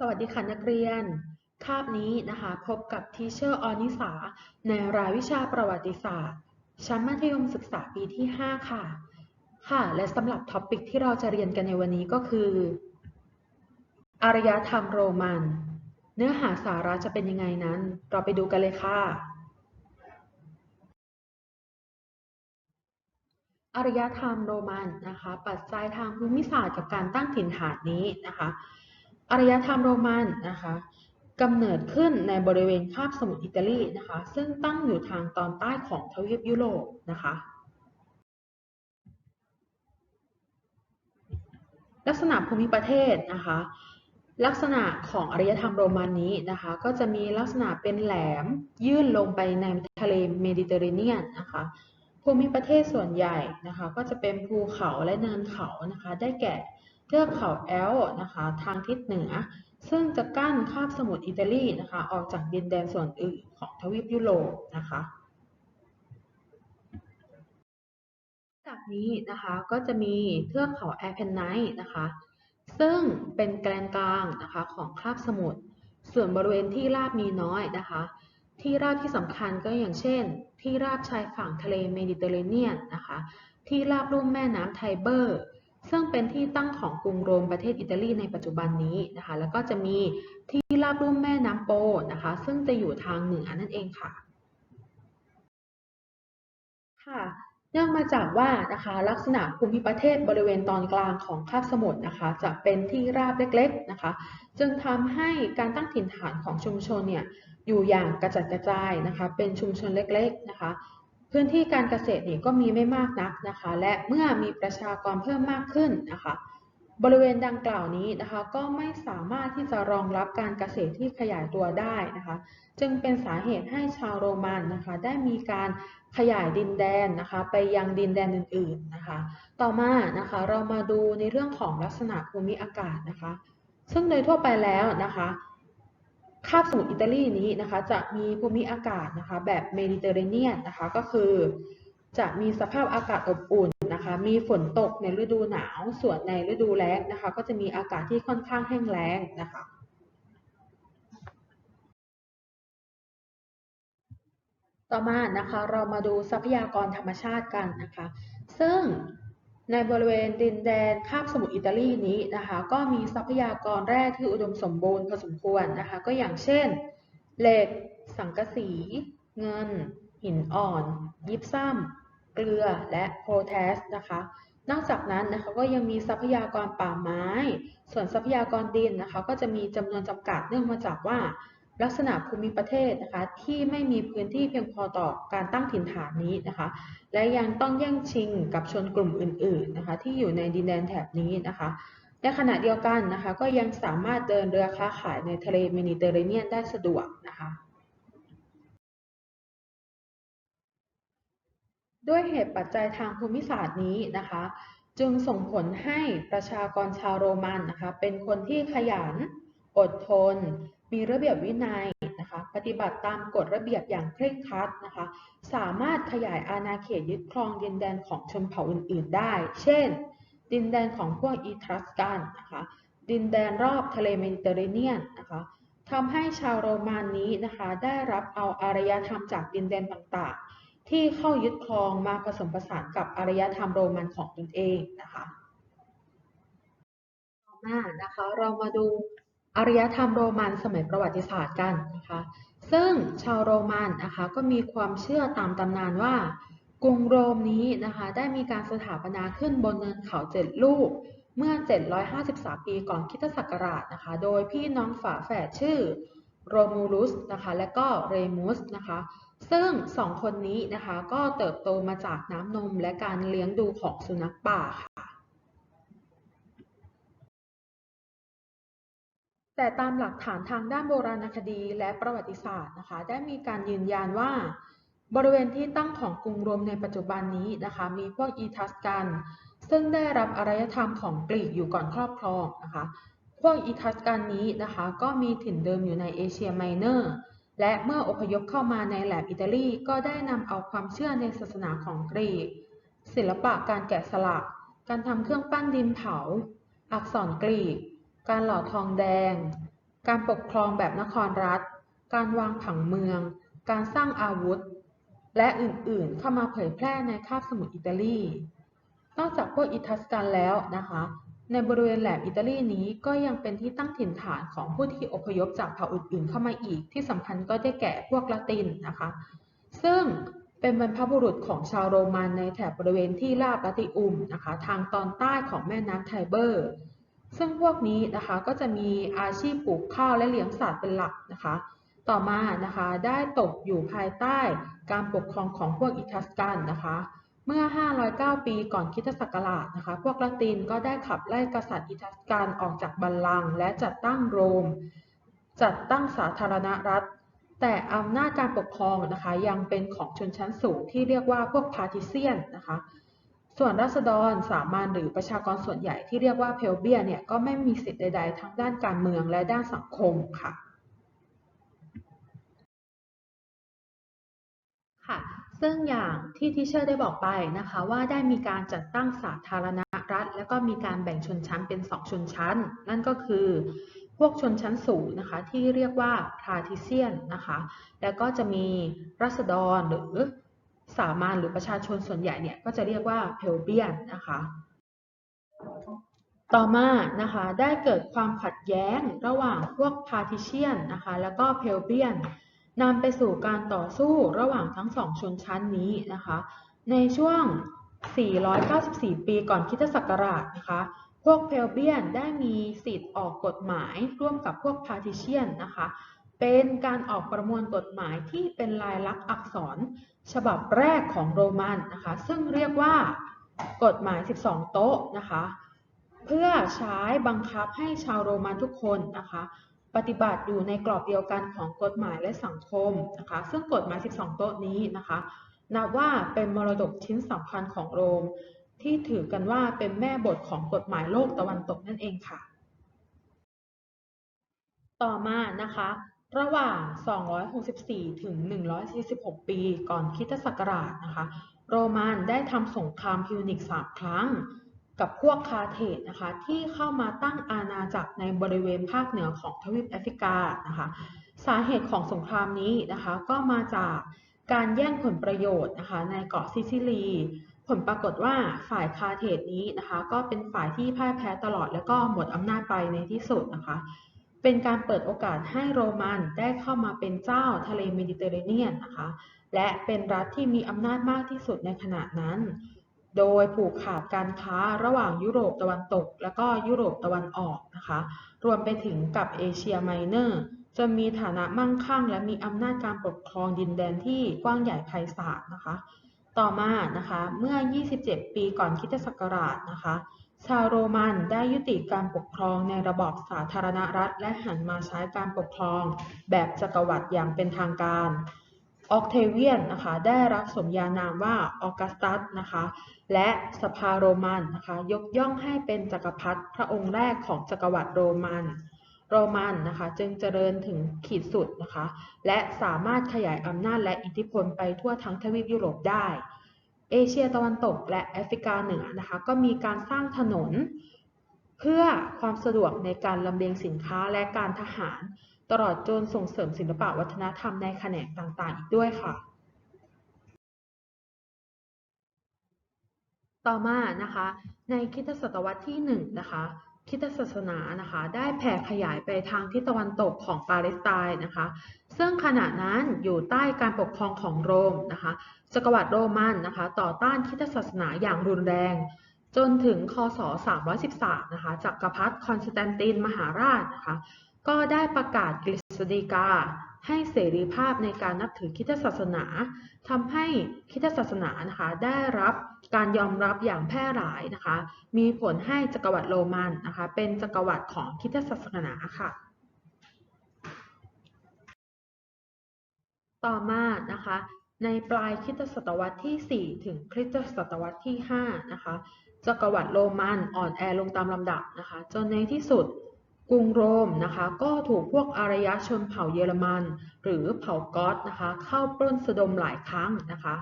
สวัสดีค่ะนักเรียน คาบนี้นะคะพบกับทีเชอร์ออนิสาในรายวิชาประวัติศาสตร์ ชั้นมัธยมศึกษาปีที่ 5 ค่ะ ค่ะ และสำหรับท็อปิกที่เราจะเรียนกันในวันนี้ก็คือ อารยธรรมโรมัน เนื้อหาสาระจะเป็นยังไงนั้น เราไปดูกันเลยค่ะ อารยธรรมโรมันนะคะ ปัจจัยทางภูมิศาสตร์กับการตั้งถิ่นฐานนี้นะคะ อารยธรรมโรมันนะคะกำเนิดขึ้นในบริเวณคาบสมุทรอิตาลีนะคะ ซึ่งตั้งอยู่ทางตอนใต้ของทวีปยุโรปนะคะ ลักษณะภูมิประเทศนะคะ ลักษณะของอารยธรรมโรมันนี้นะคะ ก็จะมีลักษณะเป็นแหลมยื่นลงไปในทะเลเมดิเตอร์เรเนียนนะคะ ภูมิประเทศส่วนใหญ่นะคะ ก็จะเป็นภูเขาและเนินเขานะคะ ได้แก่ เทือกเขาแอลป์นะคะทางทิศเหนือ ซึ่งจะกั้นคาบสมุทรอิตาลีนะคะออกจากดินแดนส่วนอื่นของทวีปยุโรปนะคะจากนี้นะคะก็จะมีเทือกเขาแอเพนไนท์นะคะซึ่งเป็นแกนกลางนะคะของคาบสมุทรส่วนบริเวณที่ราบมีน้อยนะคะ ที่ราบที่สำคัญก็อย่างเช่น ที่ราบชายฝั่งทะเลเมดิเตอร์เรเนียนนะคะที่ราบลุ่มแม่น้ำไทเบอร์ ซึ่งเป็นที่ตั้งของกรุงโรมประเทศอิตาลีในปัจจุบันนี้นะคะ แล้วก็จะมีที่ราบลุ่มแม่น้ำโปนะคะ ซึ่งจะอยู่ทางเหนือนั่นเองค่ะ ค่ะเนื่องมาจากว่านะคะลักษณะภูมิประเทศบริเวณตอนกลางของคาบสมุทรนะคะ จะเป็นที่ราบเล็กๆนะคะ จึงทำให้การตั้งถิ่นฐานของชุมชนเนี่ยอยู่อย่างกระจัดกระจายนะคะ เป็นชุมชนเล็กๆนะคะ พื้นที่การเกษตรนี่ก็มีไม่มากนักนะคะ และเมื่อมีประชากรเพิ่มมากขึ้นนะคะ บริเวณดังกล่าวนี้นะคะก็ไม่สามารถที่จะรองรับการเกษตรที่ขยายตัวได้นะคะ จึงเป็นสาเหตุให้ชาวโรมันนะคะได้มีการขยายดินแดนนะคะไปยังดินแดนอื่นๆนะคะ ต่อมานะคะเรามาดูในเรื่องของลักษณะภูมิอากาศนะคะ ซึ่งโดยทั่วไปแล้วนะคะ คาบสมุทรอิตาลีนี้นะคะจะมีภูมิอากาศนะคะแบบเมดิเตอร์เรเนียนนะคะก็คือจะมีสภาพอากาศอบอุ่นนะคะ มีฝนตกในฤดูหนาว ส่วนในฤดูแล้งนะคะ ก็จะมีอากาศที่ค่อนข้างแห้งแล้งนะคะ ต่อมานะคะเรามาดูทรัพยากรธรรมชาติกันนะคะ ซึ่ง ในบริเวณดินแดนคาบสมุทรอิตาลีนี้นะคะ ก็มีทรัพยากรแร่ที่อุดมสมบูรณ์พอสมควรนะคะ ก็อย่างเช่น เหล็ก สังกะสี เงิน หินอ่อน ยิปซัมเกลือและโพแทสนะคะ นอกจากนั้นนะคะก็ยังมีทรัพยากรป่าไม้ ส่วนทรัพยากรดินนะคะ ก็จะมีจำนวนจำกัดเนื่องมาจากว่า ลักษณะภูมิประเทศนะคะที่ไม่มีพื้นที่เพียงพอต่อการตั้งถิ่นฐานนี้นะคะ และยังต้องแย่งชิงกับชนกลุ่มอื่นๆนะคะที่อยู่ในดินแดนแถบนี้นะคะในขณะเดียวกันนะคะก็ยังสามารถเดินเรือค้าขายในทะเลเมดิเตอร์เรเนียนได้สะดวกนะคะด้วยเหตุปัจจัยทางภูมิศาสตร์นี้นะคะ จึงส่งผลให้ประชากรชาวโรมันนะคะเป็นคนที่ขยัน อดทน มีระเบียบวินัยนะคะปฏิบัติตามกฎระเบียบอย่างเคร่งครัดนะคะ สามารถขยายอาณาเขตยึดครองดินแดนของชนเผ่าอื่น ๆ ได้ เช่น ดินแดนของพวกอีทรัสกันนะคะดินแดนรอบทะเลเมดิเตอร์เรเนียนนะคะทำให้ชาวโรมันนี้นะคะได้รับเอาอารยธรรมจากดินแดนต่างๆ ที่เข้ายึดครองมาผสมผสานกับอารยธรรมโรมันของตนเองนะคะต่อมานะคะเรามาดู อารยธรรมโรมันสมัยประวัติศาสตร์กันนะคะซึ่งชาวโรมันนะคะก็มีความเชื่อตามตำนานว่ากรุงโรมนี้นะคะได้มีการสถาปนาขึ้นบนเนินเขาเจ็ดลูก เมื่อ 753 ปีก่อนคริสตศักราชนะคะโดยพี่น้องฝาแฝดชื่อโรมูลุสนะคะและก็เรมุสนะคะซึ่งสองคนนี้นะคะก็เติบโตมาจากน้ำนมและการเลี้ยงดูของสุนัขป่าค่ะ แต่ตามหลักฐานทางด้านโบราณคดีและประวัติศาสตร์นะคะ ได้มีการยืนยันว่า บริเวณที่ตั้งของกรุงโรมในปัจจุบันนี้นะคะ มีพวกอีทัสกัน ซึ่งได้รับอารยธรรมของกรีกอยู่ก่อนครอบครองนะคะ พวกอีทัสกันนี้นะคะ ก็มีถิ่นเดิมอยู่ในเอเชียไมเนอร์ และเมื่ออพยพเข้ามาในแหลบอิตาลีก็ได้นำเอาความเชื่อในศาสนาของกรีก ศิลปะการแกะสลัก การทำเครื่องปั้นดินเผา อักษรกรีก การหล่อทองแดง การปกครองแบบนครรัฐ การวางผังเมือง การสร้างอาวุธ และอื่นๆ เข้ามาเผยแพร่ในคาบสมุทรอิตาลี นอกจากพวกอิทัสกันแล้วนะคะ ในบริเวณแหลมอิตาลีนี้ก็ยังเป็นที่ตั้งถิ่นฐานของผู้ที่อพยพจากเผ่าอื่นๆ เข้ามาอีก ที่สำคัญก็ได้แก่พวกละตินนะคะ ซึ่งเป็นบรรพบุรุษของชาวโรมันในแถบบริเวณที่ลาบลาติอุมนะคะ ทางตอนใต้ของแม่น้ำไทเบอร์ ซึ่งพวกนี้นะคะก็จะมีอาชีพปลูกข้าวและเลี้ยงสัตว์เป็นหลักนะคะ ต่อมานะคะได้ตกอยู่ภายใต้การปกครองของพวกอิทัสกันนะคะ เมื่อ 509 ปีก่อนคริสตศักราชนะคะ พวกละตินก็ได้ขับไล่กษัตริย์อิทัสกันออกจากบัลลังก์และจัดตั้งโรม จัดตั้งสาธารณรัฐ แต่อำนาจการปกครองนะคะยังเป็นของชนชั้นสูงที่เรียกว่าพวกพาทิเซียนนะคะ ส่วนรัษฎรสามัญหรือประชากรส่วนใหญ่ที่เรียกว่าเพลเบียเนี่ยก็ไม่มีสิทธิ์ใด ๆ ทั้งด้านการเมืองและด้านสังคมค่ะค่ะซึ่งอย่างที่ทิเชอร์ได้บอกไปนะคะว่าได้มีการจัดตั้งสาธารณรัฐ แล้วก็มีการแบ่งชนชั้นเป็นสองชนชั้น นั่นก็คือพวกชนชั้นสูงนะคะที่เรียกว่าพาทิเซียนนะคะ แล้วก็จะมีรัษฎรหรือ สามัญหรือประชาชนส่วนใหญ่เนี่ยก็จะเรียกว่าเพลเบียนนะคะต่อมานะคะได้เกิดความขัดแย้งระหว่างพวกพาทิเชียนนะคะแล้วก็เพลเบียนนำไปสู่การต่อสู้ระหว่างทั้งสองชนชั้นนี้นะคะ ในช่วง 494 ปีก่อนคริสตศักราชนะคะพวกเพลเบียนได้มีสิทธิ์ออกกฎหมายร่วมกับพวกพาทิเชียนนะคะ เป็นการออกประมวลกฎหมายที่เป็นลายลักษณ์อักษร ฉบับแรกของโรมันนะคะซึ่งเรียกว่ากฎหมาย 12 โต๊ะนะคะเพื่อใช้บังคับให้ชาวโรมันทุกคนนะคะปฏิบัติอยู่ในกรอบเดียวกันของกฎหมายและสังคมนะคะซึ่งกฎหมาย 12 โต๊ะนี้นะคะนับว่าเป็นมรดกชิ้นสำคัญของโรม ที่ถือกันว่าเป็นแม่บทของกฎหมายโลกตะวันตกนั่นเองค่ะ ต่อมานะคะ ระหว่าง 264 ถึง 146 ปีก่อนคริสตศักราชนะคะ โรมันได้ทำสงครามพิวนิกสามครั้ง กับพวกคาเทสนะคะ ที่เข้ามาตั้งอาณาจักรในบริเวณภาคเหนือของทวีปแอฟริกานะคะ สาเหตุของสงครามนี้นะคะก็มาจากการแย่งผลประโยชน์นะคะในเกาะซิซิลี ผลปรากฏว่าฝ่ายคาเทสนี้นะคะ ก็เป็นฝ่ายที่พ่ายแพ้ตลอดแล้วก็หมดอำนาจไปในที่สุดนะคะ เป็นการเปิดโอกาสให้โรมันได้เข้ามาเป็นเจ้าทะเลเมดิเตอร์เรเนียนนะคะ และเป็นรัฐที่มีอำนาจมากที่สุดในขณะนั้น โดยผูกขาดการค้าระหว่างยุโรปตะวันตก และก็ยุโรปตะวันออกนะคะ รวมไปถึงกับเอเชียไมเนอร์จนมีฐานะมั่งคั่ง และมีอำนาจการปกครองดินแดนที่กว้างใหญ่ไพศาลนะคะ ต่อมานะคะ เมื่อ 27 ปีก่อนคริสตศักราชนะคะ ชาวโรมันได้ยุติการปกครองในระบอบสาธารณรัฐ และหันมาใช้การปกครองแบบจักรวรรดิอย่างเป็นทางการ ออกเทเวียนนะคะได้รับสมญานามว่าออกัสตัสนะคะและสภาโรมันนะคะยกย่องให้เป็นจักรพรรดิพระองค์แรกของจักรวรรดิโรมันโรมันนะคะจึงเจริญถึงขีดสุดนะคะและสามารถขยายอำนาจและอิทธิพลไปทั่วทั้งทวีปยุโรปได้ เอเชียตะวันตกและแอฟริกาเหนือนะคะก็มีการสร้างถนน เพื่อความสะดวกในการลำเลียงสินค้าและการทหาร ตลอดจนส่งเสริมศิลปวัฒนธรรมในแขนงต่างๆ อีกด้วยค่ะ ต่อมานะคะในคริสตศตวรรษที่1นะคะ คิดศาสนานะคะได้แผ่ขยายไปทางทิศตะวันตกของปาเลสไตน์นะคะ ซึ่งขณะนั้นอยู่ใต้การปกครองของโรมนะคะจักรวรรดิโรมันนะคะ ต่อต้านคิดศาสนาอย่างรุนแรง จนถึงคศ 313 นะคะจักรพรรดิคอนสแตนตินมหาราชนะคะ ก็ได้ประกาศกฤษฎีกา ให้เสรีภาพในการนับถือคริสตศาสนาทำให้คริสตศาสนานะคะได้รับการยอมรับอย่างแพร่หลายนะคะ มีผลให้จักรวรรดิโรมันนะคะ เป็นจักรวรรดิของคริสตศาสนาค่ะ ต่อมานะคะในปลายคริสตศตวรรษที่ 4 ถึงคริสตศตวรรษที่ 5 นะคะจักรวรรดิโรมันอ่อนแอลงตามลำดับนะคะ จนในที่สุด กรุงโรมนะคะก็ถูกพวกอารยชนเผ่าเยอรมัน หรือเผ่าก๊อตนะคะเข้าปล้นสะดมหลายครั้งนะคะ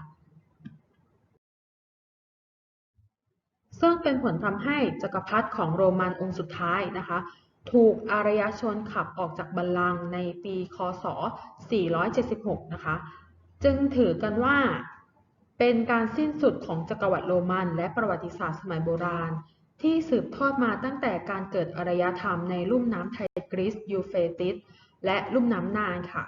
ซึ่งเป็นผลทำให้จักรพรรดิของโรมันองค์สุดท้ายนะคะถูกอารยชนขับออกจากบัลลังก์ในปีค.ศ.476 นะคะ จึงถือกันว่าเป็นการสิ้นสุดของจักรวรรดิโรมันและประวัติศาสตร์สมัยโบราณ ที่สืบทอดมาตั้งแต่การเกิดอารยธรรมในลุ่มน้ำไทกริสยูเฟติสและลุ่มน้ำนายค่ะ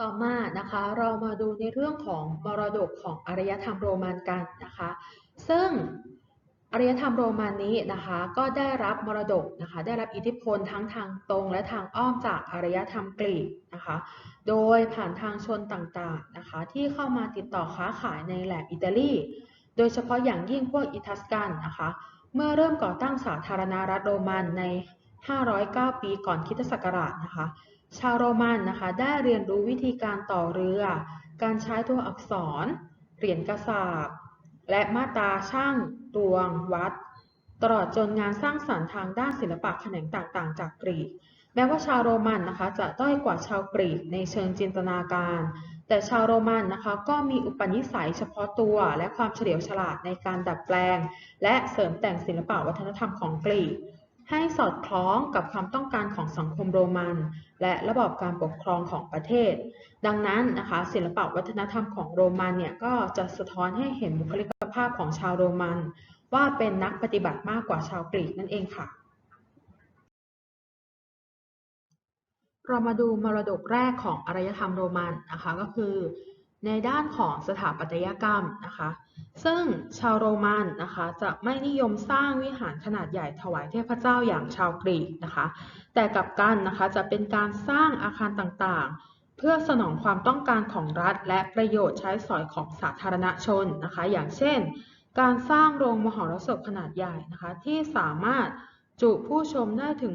ต่อมานะคะเรามาดูในเรื่องของมรดกของอารยธรรมโรมันกันนะคะ ซึ่งอารยธรรมโรมันนี้นะคะก็ได้รับมรดกนะคะได้รับอิทธิพลทั้งทางตรงและทางอ้อมจากอารยธรรมกรีกนะคะโดยผ่านทางชนต่างๆนะคะที่เข้ามาติดต่อค้าขายในแหลบอิตาลี โดยเฉพาะอย่างยิ่งพวกอิทัสกันนะคะ เมื่อเริ่มก่อตั้งสาธารณรัฐโรมันใน 509 ปีก่อนคริสตศักราชนะคะ ชาวโรมันนะคะได้เรียนรู้วิธีการต่อเรือ การใช้ตัวอักษร เหรียญกระสาบ และมาตราช่างตวง วัด ตลอดจนงานสร้างสรรค์ทางด้านศิลปะแขนงต่างๆ จากกรีก แม้ว่าชาวโรมันนะคะจะด้อยกว่าชาวกรีกในเชิงจินตนาการ แต่ชาวโรมันนะคะก็มีอุปนิสัยเฉพาะตัวและความเฉลียวฉลาดในการดัดแปลง และเสริมแต่งศิลปะวัฒนธรรมของกรีก ให้สอดคล้องกับความต้องการของสังคมโรมัน และระบอบการปกครองของประเทศ ดังนั้นนะคะศิลปะวัฒนธรรมของโรมันเนี่ยก็จะสะท้อนให้เห็นบุคลิกภาพของชาวโรมัน ว่าเป็นนักปฏิบัติมากกว่าชาวกรีกนั่นเองค่ะ เรามาดูมรดกแรกของอารยธรรมโรมันนะคะก็คือ ในด้านของสถาปัตยกรรมนะคะ ซึ่งชาวโรมันนะคะจะไม่นิยมสร้างวิหารขนาดใหญ่ถวายเทพเจ้าอย่างชาวกรีกนะคะ แต่กลับกันนะคะจะเป็นการสร้างอาคารต่างๆ เพื่อสนองความต้องการของรัฐ และประโยชน์ใช้สอยของสาธารณชนนะคะ อย่างเช่น การสร้างโรงมหรสพขนาดใหญ่นะคะที่สามารถจุผู้ชมได้ถึง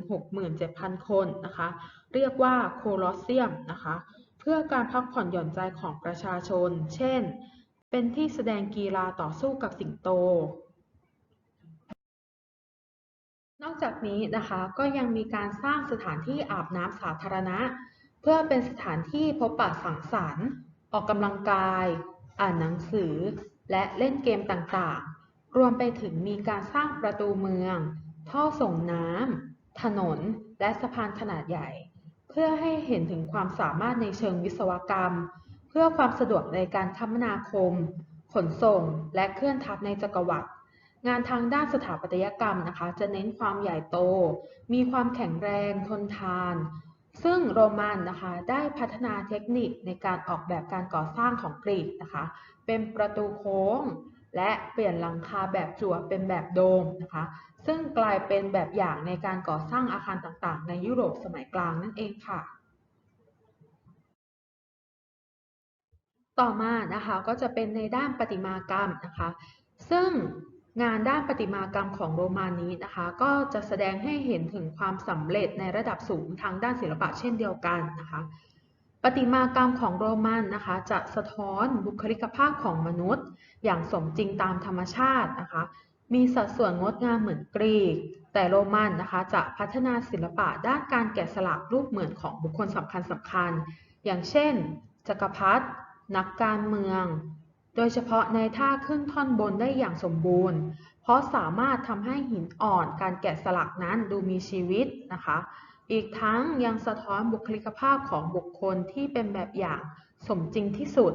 67,000 คนนะคะ เรียกว่าโคลอสเซียมนะคะ เพื่อการพักผ่อนหย่อนใจของประชาชน เช่น เป็นที่แสดงกีฬาต่อสู้กับสิงโต นอกจากนี้นะคะก็ยังมีการสร้างสถานที่อาบน้ำสาธารณะ เพื่อเป็นสถานที่พบปะสังสรรค์ ออกกำลังกาย อ่านหนังสือ และเล่นเกมต่างๆ รวมไปถึงมีการสร้างประตูเมือง ท่อส่งน้ำถนน และสะพานขนาดใหญ่ เพื่อให้เห็นถึงความสามารถในเชิงวิศวกรรม เพื่อความสะดวกในการคมนาคม ขนส่ง และเคลื่อนทัพในจักรวรรดิงานทางด้านสถาปัตยกรรมนะคะ จะเน้นความใหญ่โต มีความแข็งแรงทนทาน ซึ่งโรมันนะคะได้พัฒนาเทคนิคในการออกแบบการก่อสร้างของกรีกนะคะ เป็นประตูโค้ง และเปลี่ยนหลังคาแบบจั่วเป็นแบบโดมนะคะ ซึ่งกลายเป็นแบบอย่างในการก่อสร้างอาคารต่างๆ ในยุโรปสมัยกลางนั่นเองค่ะ ต่อมานะคะก็จะเป็นในด้านประติมากรรมนะคะ ซึ่งงานด้านประติมากรรมของโรมันนี้นะคะ ก็จะแสดงให้เห็นถึงความสำเร็จในระดับสูงทางด้านศิลปะเช่นเดียวกันนะคะ ประติมากรรมของโรมันนะคะ จะสะท้อนบุคลิกภาพของมนุษย์ อย่างสมจริงตามธรรมชาตินะคะ มีสัดส่วนงดงามเหมือนกรีก แต่โรมันนะคะจะพัฒนาศิลปะด้านการแกะสลักรูปเหมือนของบุคคลสำคัญสำคัญ อย่างเช่น จักรพรรดินักการเมือง โดยเฉพาะในท่าขึ้นท่อนบนได้อย่างสมบูรณ์ เพราะสามารถทำให้หินอ่อนการแกะสลักนั้นดูมีชีวิตนะคะ อีกทั้งยังสะท้อนบุคลิกภาพของบุคคลที่เป็นแบบอย่างสมจริงที่สุด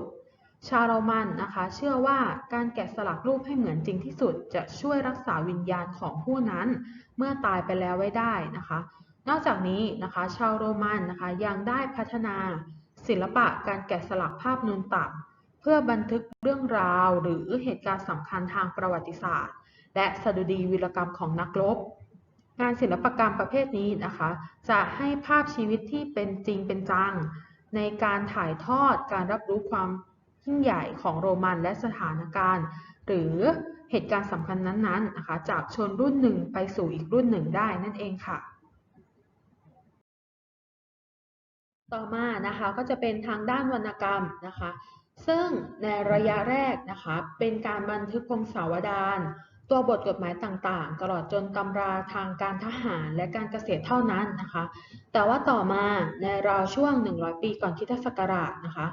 ชาวโรมันนะคะ เชื่อว่าการแกะสลักรูปให้เหมือนจริงที่สุด จะช่วยรักษาวิญญาณของผู้นั้น เมื่อตายไปแล้วไว้ได้นะคะ นอกจากนี้นะคะ ชาวโรมันนะคะยังได้พัฒนาศิลปะการแกะสลักภาพนูนต่ำเพื่อบันทึกเรื่องราวหรือเหตุการณ์สำคัญทางประวัติศาสตร์ และสดุดีวีรกรรมของนักรบ งานศิลปกรรมประเภทนี้นะคะ จะให้ภาพชีวิตที่เป็นจริงเป็นจัง ในการถ่ายทอดการรับรู้ความยิ่งใหญ่ของโรมันและสถานการณ์ หรือเหตุการณ์สำคัญนั้นๆนะคะจากชนรุ่นหนึ่งไปสู่อีกรุ่นหนึ่งได้นั่นเองค่ะต่อมานะคะก็จะเป็นทางด้านวรรณกรรมนะคะ ซึ่งในระยะแรกนะคะเป็นการบันทึกพงศาวดาร ตัวบทกฎหมายต่างๆ ตลอดจนตำราทางการทหารและการเกษตรเท่านั้นนะคะ แต่ว่าต่อมาในราวช่วง 100 ปีก่อนคริสตศักราชนะคะ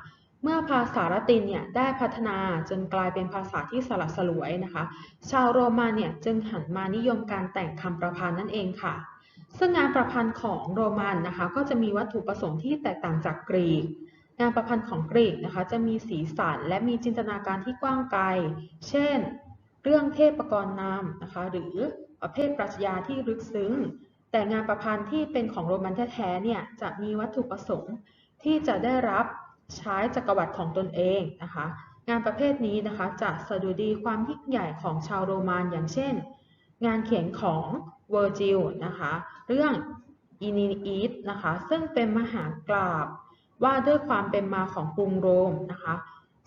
เมื่อภาษาละตินเนี่ยได้พัฒนาจนกลายเป็นภาษาที่สลัดสลวยนะคะ ชาวโรมันเนี่ยจึงหันมานิยมการแต่งคำประพันธ์นั่นเองค่ะ ซึ่งงานประพันธ์ของโรมันนะคะก็จะมีวัตถุประสงค์ที่แตกต่างจากกรีกงานประพันธ์ของกรีกนะคะจะมีสีสันและมีจินตนาการที่กว้างไกล เช่น เรื่องเทพกรนามนะคะหรือประเภทปรัชญาที่ลึกซึ้ง แต่งานประพันธ์ที่เป็นของโรมันแท้ๆเนี่ยจะมีวัตถุประสงค์ที่จะได้รับใช้จักรวรรดิของตนเองนะคะงานประเภทนี้นะคะจะสะดุดีความยิ่งใหญ่ของชาวโรมันอย่างเช่น งานเขียนของเวอร์จิลนะคะเรื่องอีนีอีสนะคะซึ่งเป็นมหากราบว่าด้วยความเป็นมาของกรุงโรมนะคะ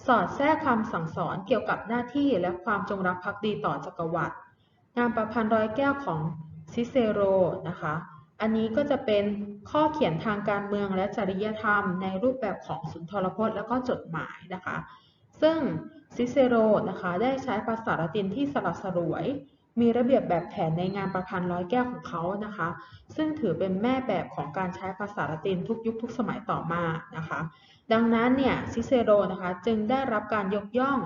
สอดแทรกคำสั่งสอนเกี่ยวกับหน้าที่และความจงรักภักดีต่อจักรวรรดิงานประพันธ์ร้อยแก้วของซิเซโรนะคะ อันนี้ก็จะเป็นข้อเขียนทางการเมืองและจริยธรรมในรูปแบบของสุนทรพจน์และก็จดหมายนะคะ ซึ่งซิเซโรนะคะได้ใช้ภาษาละตินที่สลับสลวย มีระเบียบแบบแผนในงานประพันธ์ร้อยแก้วของเขานะคะ ซึ่งถือเป็นแม่แบบของการใช้ภาษาละตินทุกยุคทุกสมัยต่อมานะคะ ดังนั้นเนี่ยซิเซโรนะคะจึงได้รับการยกย่อง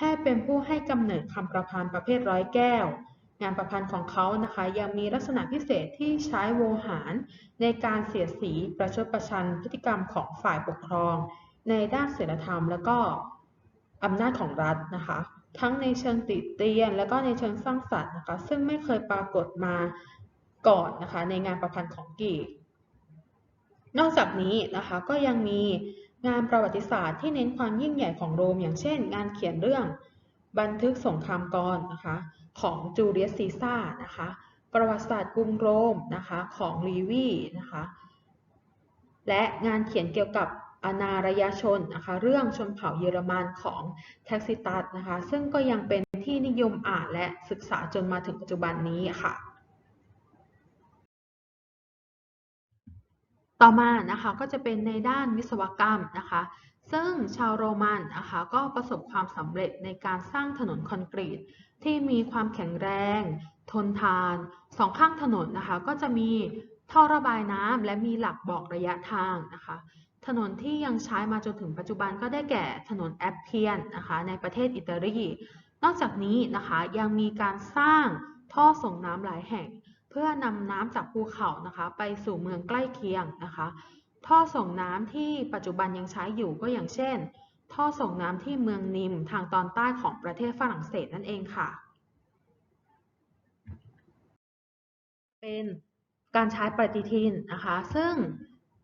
ให้เป็นผู้ให้กำเนิดคำประพันธ์ประเภทร้อยแก้ว งานประพันธ์ของเขานะคะยังมีลักษณะพิเศษที่ใช้โวหาร ในการเสียดสีประชดประชันพฤติกรรมของฝ่ายปกครอง ในด้านศีลธรรมและก็อำนาจของรัฐนะคะ ทั้งในเชิงติเตียน และก็ในเชิงสร้างสรรค์นะคะซึ่งไม่เคยปรากฏมาก่อนนะคะในงานประพันธ์ของกีกนอกจากนี้นะคะก็ยังมีงานประวัติศาสตร์ที่เน้นความยิ่งใหญ่ของโรม อย่างเช่น งานเขียนเรื่องบันทึกสงครามกรนะคะของจูเลียสซีซ่านะคะประวัติศาสตร์กรุงโรมนะคะของลีวีนะคะและงานเขียนเกี่ยวกับ อนาารยชนนะคะเรื่องชนเผ่าเยอรมันของแท็กซิตัสนะคะซึ่งก็ยังเป็นที่นิยมอ่านและศึกษาจนมาถึงปัจจุบันนี้ค่ะ ต่อมานะคะก็จะเป็นในด้านวิศวกรรมนะคะซึ่งชาวโรมันนะคะก็ประสบความสำเร็จในการสร้างถนนคอนกรีต ที่มีความแข็งแรง ทนทาน สองข้างถนนนะคะก็จะมีท่อระบายน้ำและมีหลักบอกระยะทางนะคะ ถนนที่ยังใช้มาจนถึงปัจจุบันก็ได้แก่ถนนแอปเพียนนะคะในประเทศอิตาลี นอกจากนี้นะคะยังมีการสร้างท่อส่งน้ำหลายแห่ง เพื่อนำน้ำจากภูเขานะคะไปสู่เมืองใกล้เคียงนะคะ ท่อส่งน้ำที่ปัจจุบันยังใช้อยู่ก็อย่างเช่น ท่อส่งน้ำที่เมืองนิมทางตอนใต้ของประเทศฝรั่งเศสนั่นเองค่ะ เป็นการใช้ปฏิทินนะคะ ซึ่ง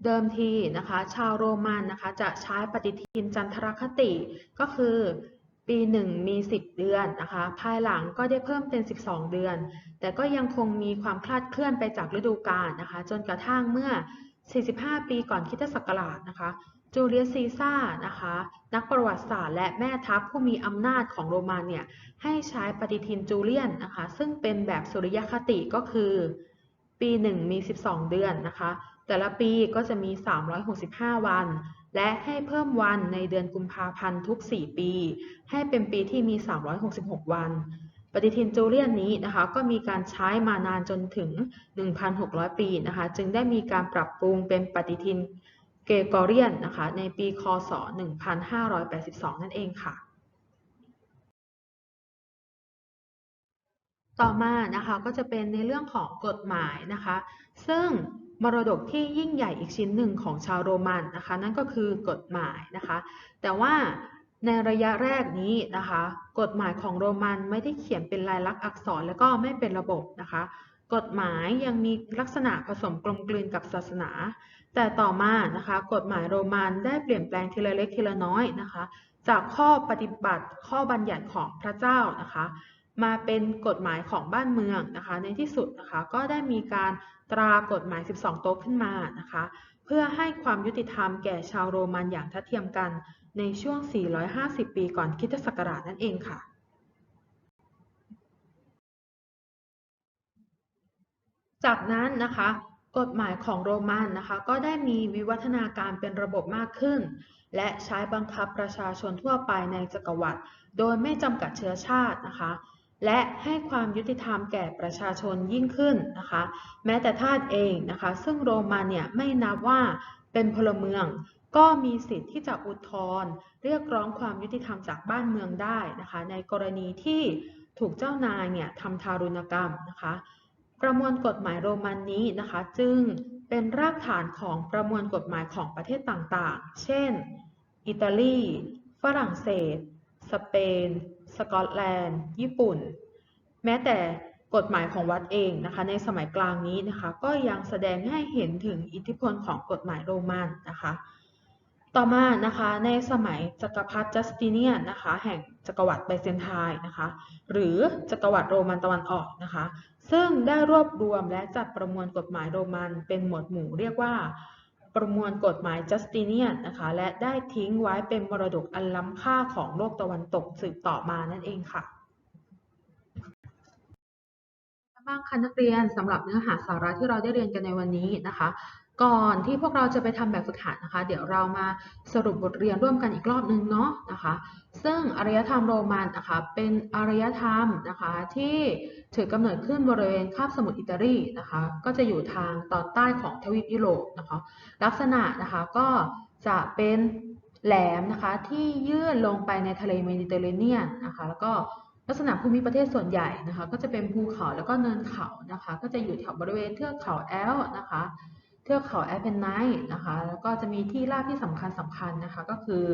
เดิมทีนะคะ ชาวโรมันนะคะ จะใช้ปฏิทินจันทรคติก็คือปีหนึ่งมี 10 เดือนนะคะ ภายหลังก็ได้เพิ่มเป็น 12 เดือน แต่ก็ยังคงมีความคลาดเคลื่อนไปจากฤดูกาลนะคะ จนกระทั่งเมื่อ 45 ปีก่อนคิตศักราชนะคะ จูเลียสซีซ่านะคะ นักประวัติศาสตร์และแม่ทัพผู้มีอำนาจของโรมันเนี่ย ให้ใช้ปฏิทินจูเลียนนะคะ ซึ่งเป็นแบบสุริยคติก็คือ ปีหนึ่งมี 12 เดือนนะคะ แต่ละปีก็จะมี 365 วัน และให้เพิ่มวันในเดือนกุมภาพันธ์ทุก 4 ปี ให้เป็นปีที่มี 366 วัน ปฏิทินจูเลียนนี้นะคะก็มีการใช้มานานจนถึง 1,600 ปีนะคะจึงได้มีการปรับปรุงเป็นปฏิทินเกกอเรียนนะคะในปีคศ 1582 นั่นเองค่ะต่อมานะคะก็จะเป็นในเรื่องของกฎหมายนะคะ ซึ่ง มรดกที่ยิ่งใหญ่อีกชิ้นหนึ่งของชาวโรมันนะคะ นั่นก็คือกฎหมายนะคะ แต่ว่าในระยะแรกนี้นะคะ กฎหมายของโรมันไม่ได้เขียนเป็นลายลักษณ์อักษรแล้วก็ไม่เป็นระบบนะคะ กฎหมายยังมีลักษณะผสมกลมกลืนกับศาสนา แต่ต่อมานะคะ กฎหมายโรมันได้เปลี่ยนแปลงทีละเล็กทีละน้อยนะคะ จากข้อปฏิบัติข้อบัญญัติของพระเจ้านะคะ มาเป็นกฎหมายของบ้านเมืองนะคะ ในที่สุดนะคะก็ได้มีการ ตรากฎหมาย 12 โต๊ะขึ้นมานะคะ เพื่อให้ความยุติธรรมแก่ชาวโรมันอย่างทัดเทียมกันในช่วง 450 ปีก่อนคริสตศักราชนั่นเองค่ะ จากนั้นนะคะกฎหมายของโรมันนะคะก็ได้มีวิวัฒนาการเป็นระบบมากขึ้น และใช้บังคับประชาชนทั่วไปในจักรวรรดิโดยไม่จำกัดเชื้อชาตินะคะ และให้ความยุติธรรมแก่ประชาชนยิ่งขึ้นนะคะ แม้แต่ทาสเองนะคะ ซึ่งโรมันเนี่ยไม่นับว่าเป็นพลเมือง ก็มีสิทธิ์ที่จะอุทธรณ์เรียกร้องความยุติธรรมจากบ้านเมืองได้นะคะ ในกรณีที่ถูกเจ้านายเนี่ยทำทารุณกรรมนะคะ ประมวลกฎหมายโรมันนี้นะคะ จึงเป็นรากฐานของประมวลกฎหมายของประเทศต่างๆ เช่น อิตาลี ฝรั่งเศส สเปน สกอตแลนด์ ญี่ปุ่น แม้แต่กฎหมายของวัดเองนะคะในสมัยกลางนี้นะคะก็ยังแสดงให้เห็นถึงอิทธิพลของกฎหมายโรมันนะคะต่อมานะคะในสมัยจักรพรรดิจัสติเนียนนะคะแห่งจักรวรรดิไบเซนไทน์นะคะหรือจักรวรรดิโรมันตะวันออกนะคะซึ่งได้รวบรวมและจัดประมวลกฎหมายโรมันเป็นหมวดหมู่เรียกว่า ประมวลกฎหมายจัสติเนียนนะคะ และได้ทิ้งไว้เป็นมรดกอันล้ำค่าของโลกตะวันตกสืบต่อมานั่นเองค่ะบ้างคะนักเรียนสำหรับเนื้อหาสาระที่เราได้เรียนกันในวันนี้นะคะ ก่อนที่พวกเราจะไปทำแบบฝึกหัดนะคะ เดี๋ยวเรามาสรุปบทเรียนร่วมกันอีกรอบนึงเนาะนะคะ ซึ่งอารยธรรมโรมันนะคะเป็นอารยธรรมนะคะที่ถือกำเนิดขึ้นบริเวณคาบสมุทรอิตาลีนะคะ ก็จะอยู่ทางตอนใต้ของทวีปยุโรปนะคะ ลักษณะนะคะก็จะเป็นแหลมนะคะที่ยื่นลงไปในทะเลเมดิเตอร์เรเนียนนะคะแล้วก็ลักษณะภูมิประเทศส่วนใหญ่นะคะ ก็จะเป็นภูเขาแล้วก็เนินเขานะคะ ก็จะอยู่แถวบริเวณเทือกเขาแอลนะคะ ทือกเขาแอปเพนไนท์นะคะแล้วก็จะมีที่ราบที่สำคัญสำคัญนะคะ ก็คือ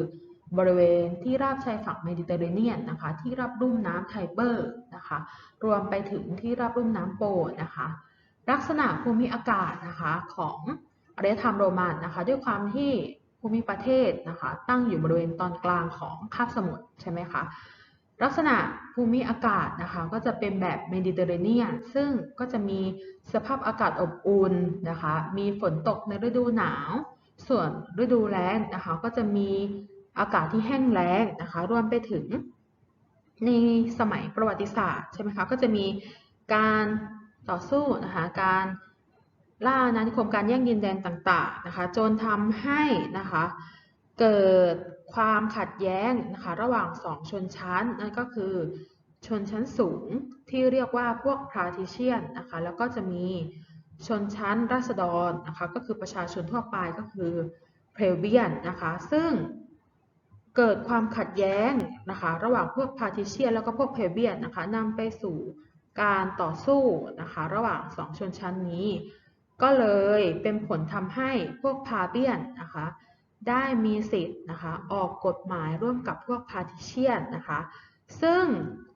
บริเวณที่ราบชายฝั่งเมดิเตอร์เรเนียนนะคะ ที่ราบลุ่มน้ำไทเบอร์นะคะ รวมไปถึงที่ราบลุ่มน้ำโปนะคะ ลักษณะภูมิอากาศนะคะของอารยธรรมโรมันนะคะ ด้วยความที่ภูมิประเทศนะคะ ตั้งอยู่บริเวณตอนกลางของคาบสมุทรใช่ไหมคะ ลักษณะภูมิอากาศนะคะก็จะเป็นแบบเมดิเตอร์เรเนียนซึ่งก็จะมีสภาพอากาศอบอุ่นนะคะ มีฝนตกในฤดูหนาว ส่วนฤดูแล้งนะคะก็จะมีอากาศที่แห้งแล้งนะคะรวมไปถึง ในสมัยประวัติศาสตร์ใช่ไหมคะก็จะมีการต่อสู้นะคะการล่าอาณานิคมการแย่งดินแดนต่างๆนะคะจนทำให้นะคะเกิด ความขัดแย้งนะคะระหว่างสองชนชั้น นั่นก็คือ ชนชั้นสูงที่เรียกว่าพวกพาร์ติเชียนนะคะแล้วก็จะมีชนชั้นราษฎรนะคะก็คือประชาชนทั่วไปก็คือเพลเบียนนะคะซึ่งเกิดความขัดแย้งนะคะระหว่างพวกพาร์ติเชียนแล้วก็พวกเพลเบียนนะคะนำไปสู่การต่อสู้นะคะระหว่างสองชนชั้นนี้ ก็เลยเป็นผลทำให้พวกพาเบียนนะคะ ได้มีสิทธิ์นะคะออกกฎหมายร่วมกับพวกพาติเชียนนะคะซึ่ง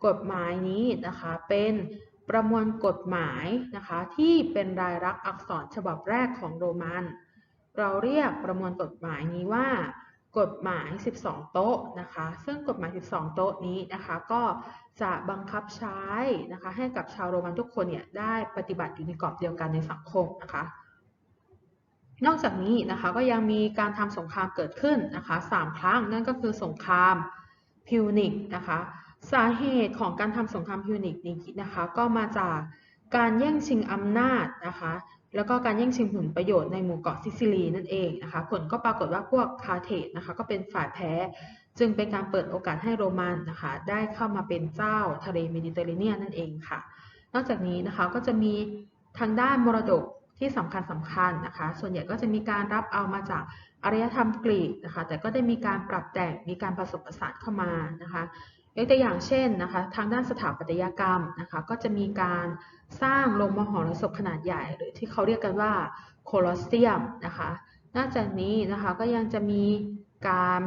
กฎหมายนี้นะคะเป็นประมวลกฎหมายนะคะที่เป็นรายลักษณ์อักษรฉบับแรกของโรมัน เราเรียกประมวลกฎหมายนี้ว่า กฎหมาย 12 โต๊ะนะคะซึ่งกฎหมาย 12 โต๊ะนี้นะคะก็จะบังคับใช้นะคะให้กับชาวโรมันทุกคนเนี่ยได้ปฏิบัติอยู่ในกรอบเดียวกันในสังคมนะคะ นอกจากนี้นะคะก็ยังมีการทำสงครามเกิดขึ้นนะคะสามครั้งนั่นก็คือสงครามพิวนิกนะคะสาเหตุของการทำสงครามพิวนิกนี้นะคะก็มาจากการแย่งชิงอำนาจนะคะแล้วก็การแย่งชิงผลประโยชน์ในหมู่เกาะซิซิลีนั่นเองนะคะผลก็ปรากฏว่าพวกคาเทนะคะก็เป็นฝ่ายแพ้ จึงเป็นการเปิดโอกาสให้โรมันนะคะได้เข้ามาเป็นเจ้าทะเลเมดิเตอร์เรเนียนนั่นเองค่ะ นอกจากนี้นะคะก็จะมีทางด้านมรดก ที่สำคัญสำคัญนะคะ ส่วนใหญ่ก็จะมีการรับเอามาจากอารยธรรมกรีกนะคะ แต่ก็ได้มีการปรับแต่ง มีการผสมผสานเข้ามานะคะยกตัวอย่างเช่นนะคะ ทางด้านสถาปัตยกรรมนะคะ ก็จะมีการสร้างโรงมหรสพขนาดใหญ่ หรือที่เขาเรียกกันว่าโคลอสเซียมนะคะ นอกจากนี้นะคะก็ยังจะมีการ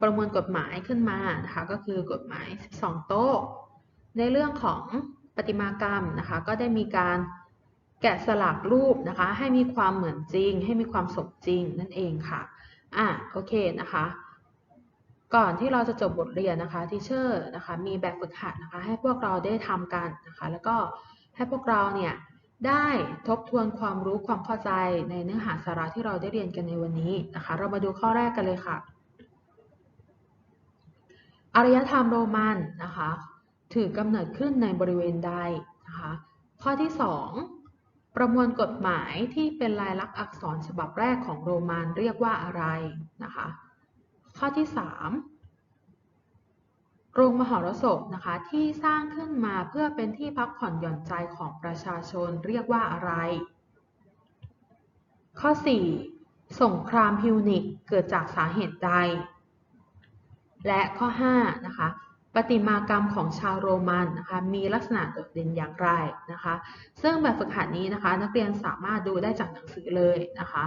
ประมวลกฎหมายขึ้นมานะคะ ก็คือกฎหมาย 12 โต๊ะ ในเรื่องของประติมากรรมนะคะ ก็ได้มีการ แกะสลักรูปนะคะ ให้มีความเหมือนจริง ให้มีความสมจริงนั่นเองค่ะ อะโอเคนะคะ ก่อนที่เราจะจบบทเรียนนะคะทีเชอร์นะคะมีแบบฝึกหัดนะคะ ให้พวกเราได้ทำกันนะคะ แล้วก็ให้พวกเราเนี่ยได้ทบทวนความรู้ความเข้าใจในเนื้อหาสาระที่เราได้เรียนกันในวันนี้นะคะ เรามาดูข้อแรกกันเลยค่ะ อารยธรรมโรมันนะคะ ถือกำเนิดขึ้นในบริเวณใดนะคะ ข้อที่ 2 ประมวลกฎหมายที่เป็นลายลักษณ์อักษรฉบับแรกของโรมันเรียกว่าอะไรนะคะ ข้อที่ 3 โรงมหรสพนะคะที่สร้างขึ้นมาเพื่อเป็นที่พักผ่อนหย่อนใจของประชาชนเรียกว่าอะไร ข้อ 4 สงครามพิวนิกเกิดจากสาเหตุใด และข้อ5นะคะ ประติมากรรมของชาวโรมันนะคะมีลักษณะโดดเด่นอย่างไรนะคะ ซึ่งแบบฝึกหัดนี้นะคะ นักเรียนสามารถดูได้จากหนังสือเลยนะคะ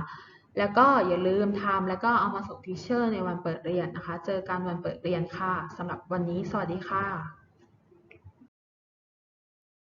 แล้วก็อย่าลืมทำแล้วก็เอามาส่งทีเชอร์ในวันเปิดเรียนนะคะ เจอกันวันเปิดเรียนค่ะสำหรับวันนี้สวัสดีค่ะ